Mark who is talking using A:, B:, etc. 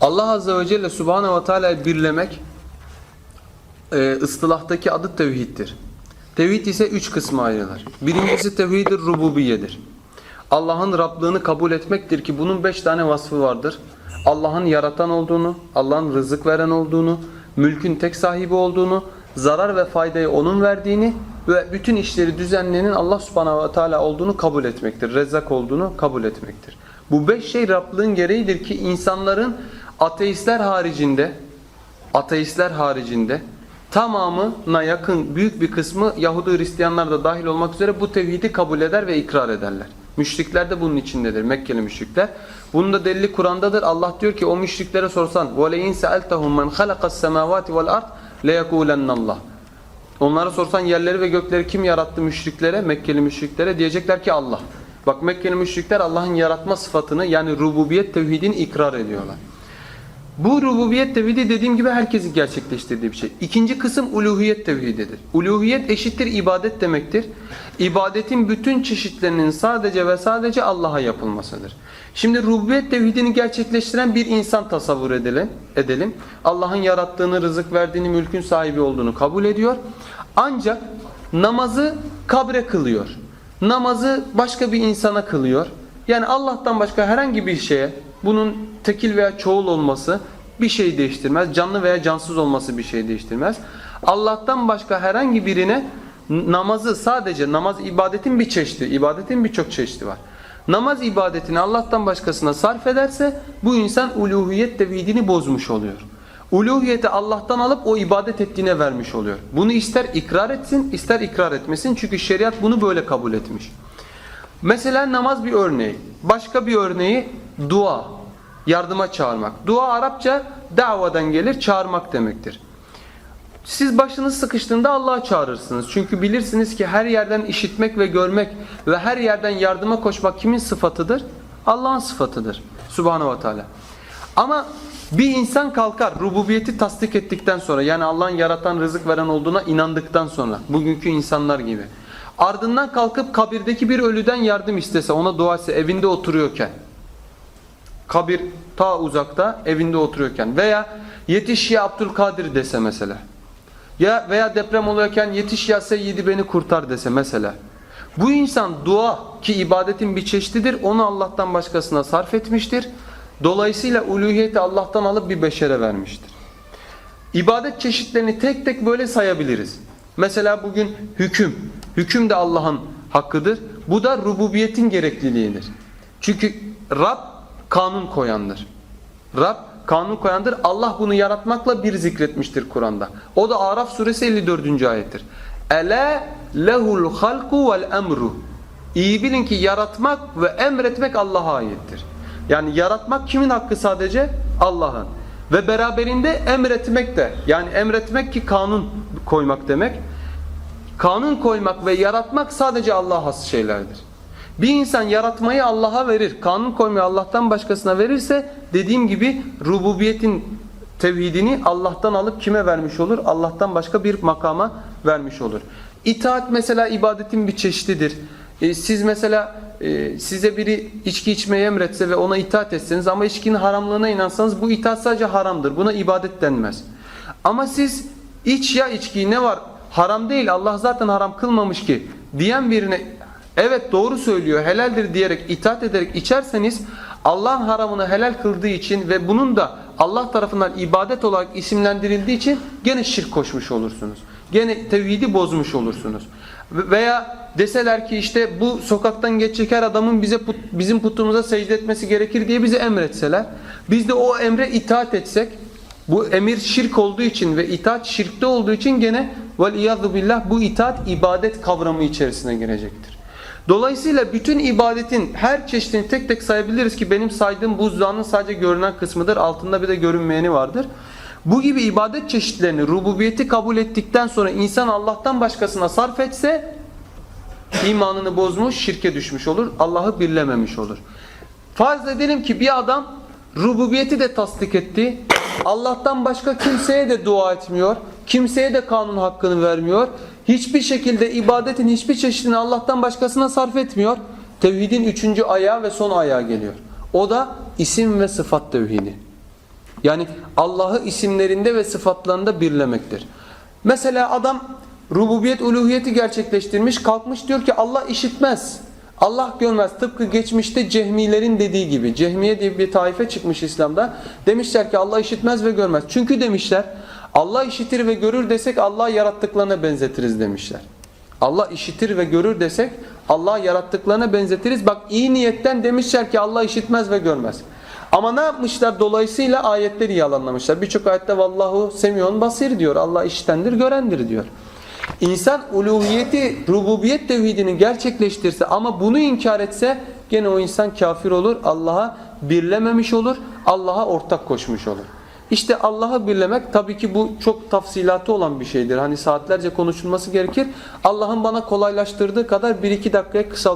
A: Allah Azze ve Celle Subhanahu ve Teala'yı birlemek e, ıstılahtaki adı tevhiddir. Tevhid ise üç kısma ayrılır. Birincisi tevhid-i rububiyedir. Allah'ın Rablığını kabul etmektir ki bunun beş tane vasfı vardır. Allah'ın yaratan olduğunu, Allah'ın rızık veren olduğunu, mülkün tek sahibi olduğunu, zarar ve faydayı onun verdiğini ve bütün işleri düzenleyenin Allah subhanahu ve teala olduğunu kabul etmektir. Rezzak olduğunu kabul etmektir. Bu beş şey Rablığın gereğidir ki insanların ateistler haricinde ateistler haricinde tamamına yakın büyük bir kısmı Yahudi Hristiyanlar da dahil olmak üzere bu tevhidi kabul eder ve ikrar ederler. Müşrikler de bunun içindedir. Mekkeli müşrikler. Bunun da delili Kur'an'dadır. Allah diyor ki o müşriklere sorsan وَلَيْنْ سَأَلْتَهُمْ مَنْ خَلَقَ السَّمَاوَاتِ وَالْأَرْضِ لَيَقُولَنَّ اللّٰهِ Onlara sorsan yerleri ve gökleri kim yarattı müşriklere, Mekkeli müşriklere diyecekler ki Allah. Bak Mekkeli müşrikler Allah'ın yaratma sıfatını yani rububiyet tevhidini ikrar ediyorlar. Bu rububiyet tevhidi dediğim gibi herkesin gerçekleştirdiği bir şey. İkinci kısım uluhiyet tevhididir. Uluhiyet eşittir ibadet demektir. İbadetin bütün çeşitlerinin sadece ve sadece Allah'a yapılmasıdır. Şimdi rububiyet tevhidini gerçekleştiren bir insan tasavvur edelim. edelim. Allah'ın yarattığını, rızık verdiğini, mülkün sahibi olduğunu kabul ediyor. Ancak namazı kabre kılıyor. Namazı başka bir insana kılıyor. Yani Allah'tan başka herhangi bir şeye bunun tekil veya çoğul olması bir şey değiştirmez. Canlı veya cansız olması bir şey değiştirmez. Allah'tan başka herhangi birine namazı sadece namaz ibadetin bir çeşidi, ibadetin birçok çeşidi var. Namaz ibadetini Allah'tan başkasına sarf ederse bu insan uluhiyet tevhidini bozmuş oluyor. Uluhiyeti Allah'tan alıp o ibadet ettiğine vermiş oluyor. Bunu ister ikrar etsin, ister ikrar etmesin. Çünkü şeriat bunu böyle kabul etmiş. Mesela namaz bir örneği. Başka bir örneği dua. Yardıma çağırmak. Dua Arapça davadan gelir, çağırmak demektir. Siz başınız sıkıştığında Allah'a çağırırsınız. Çünkü bilirsiniz ki her yerden işitmek ve görmek ve her yerden yardıma koşmak kimin sıfatıdır? Allah'ın sıfatıdır. Subhanahu ve Teala. Ama bir insan kalkar rububiyeti tasdik ettikten sonra yani Allah'ın yaratan rızık veren olduğuna inandıktan sonra bugünkü insanlar gibi. Ardından kalkıp kabirdeki bir ölüden yardım istese ona dua etse evinde oturuyorken. Kabir ta uzakta evinde oturuyorken veya yetiş ya Abdülkadir dese mesela. Ya veya deprem oluyorken yetiş ya Seyyidi beni kurtar dese mesela. Bu insan dua ki ibadetin bir çeşididir onu Allah'tan başkasına sarf etmiştir. Dolayısıyla uluhiyeti Allah'tan alıp bir beşere vermiştir. İbadet çeşitlerini tek tek böyle sayabiliriz. Mesela bugün hüküm. Hüküm de Allah'ın hakkıdır. Bu da rububiyetin gerekliliğidir. Çünkü Rab kanun koyandır. Rab kanun koyandır. Allah bunu yaratmakla bir zikretmiştir Kur'an'da. O da Araf suresi 54. ayettir. Ele lehul halku vel emru. İyi bilin ki yaratmak ve emretmek Allah'a aittir. Yani yaratmak kimin hakkı sadece? Allah'ın. Ve beraberinde emretmek de yani emretmek ki kanun koymak demek. Kanun koymak ve yaratmak sadece Allah'a has şeylerdir. Bir insan yaratmayı Allah'a verir, kanun koymayı Allah'tan başkasına verirse dediğim gibi rububiyetin tevhidini Allah'tan alıp kime vermiş olur? Allah'tan başka bir makama vermiş olur. İtaat mesela ibadetin bir çeşididir. E, siz mesela e, size biri içki içmeyi emretse ve ona itaat etseniz ama içkinin haramlığına inansanız bu itaat sadece haramdır. Buna ibadet denmez. Ama siz iç ya içkiyi ne var? Haram değil Allah zaten haram kılmamış ki diyen birine evet doğru söylüyor helaldir diyerek itaat ederek içerseniz Allah'ın haramını helal kıldığı için ve bunun da Allah tarafından ibadet olarak isimlendirildiği için gene şirk koşmuş olursunuz. Gene tevhidi bozmuş olursunuz. Veya deseler ki işte bu sokaktan geçecek her adamın bize put, bizim putumuza secde etmesi gerekir diye bize emretseler. Biz de o emre itaat etsek bu emir şirk olduğu için ve itaat şirkte olduğu için gene vel billah bu itaat ibadet kavramı içerisine girecektir. Dolayısıyla bütün ibadetin her çeşidini tek tek sayabiliriz ki benim saydığım buzdağının sadece görünen kısmıdır. Altında bir de görünmeyeni vardır. Bu gibi ibadet çeşitlerini rububiyeti kabul ettikten sonra insan Allah'tan başkasına sarf etse imanını bozmuş, şirke düşmüş olur. Allah'ı birlememiş olur. Farz edelim ki bir adam rububiyeti de tasdik etti. Allah'tan başka kimseye de dua etmiyor. Kimseye de kanun hakkını vermiyor. Hiçbir şekilde ibadetin hiçbir çeşidini Allah'tan başkasına sarf etmiyor. Tevhidin üçüncü ayağı ve son ayağı geliyor. O da isim ve sıfat tevhidi. Yani Allah'ı isimlerinde ve sıfatlarında birlemektir. Mesela adam rububiyet uluhiyeti gerçekleştirmiş kalkmış diyor ki Allah işitmez. Allah görmez. Tıpkı geçmişte cehmilerin dediği gibi. Cehmiye diye bir taife çıkmış İslam'da. Demişler ki Allah işitmez ve görmez. Çünkü demişler Allah işitir ve görür desek Allah yarattıklarına benzetiriz demişler. Allah işitir ve görür desek Allah yarattıklarına benzetiriz. Bak iyi niyetten demişler ki Allah işitmez ve görmez. Ama ne yapmışlar? Dolayısıyla ayetleri yalanlamışlar. Birçok ayette vallahu semiyun basir diyor. Allah işitendir, görendir diyor. İnsan uluhiyeti, rububiyet tevhidini gerçekleştirse ama bunu inkar etse gene o insan kafir olur. Allah'a birlememiş olur. Allah'a ortak koşmuş olur. İşte Allah'ı birlemek tabii ki bu çok tafsilatı olan bir şeydir. Hani saatlerce konuşulması gerekir. Allah'ın bana kolaylaştırdığı kadar bir iki dakikaya kısalt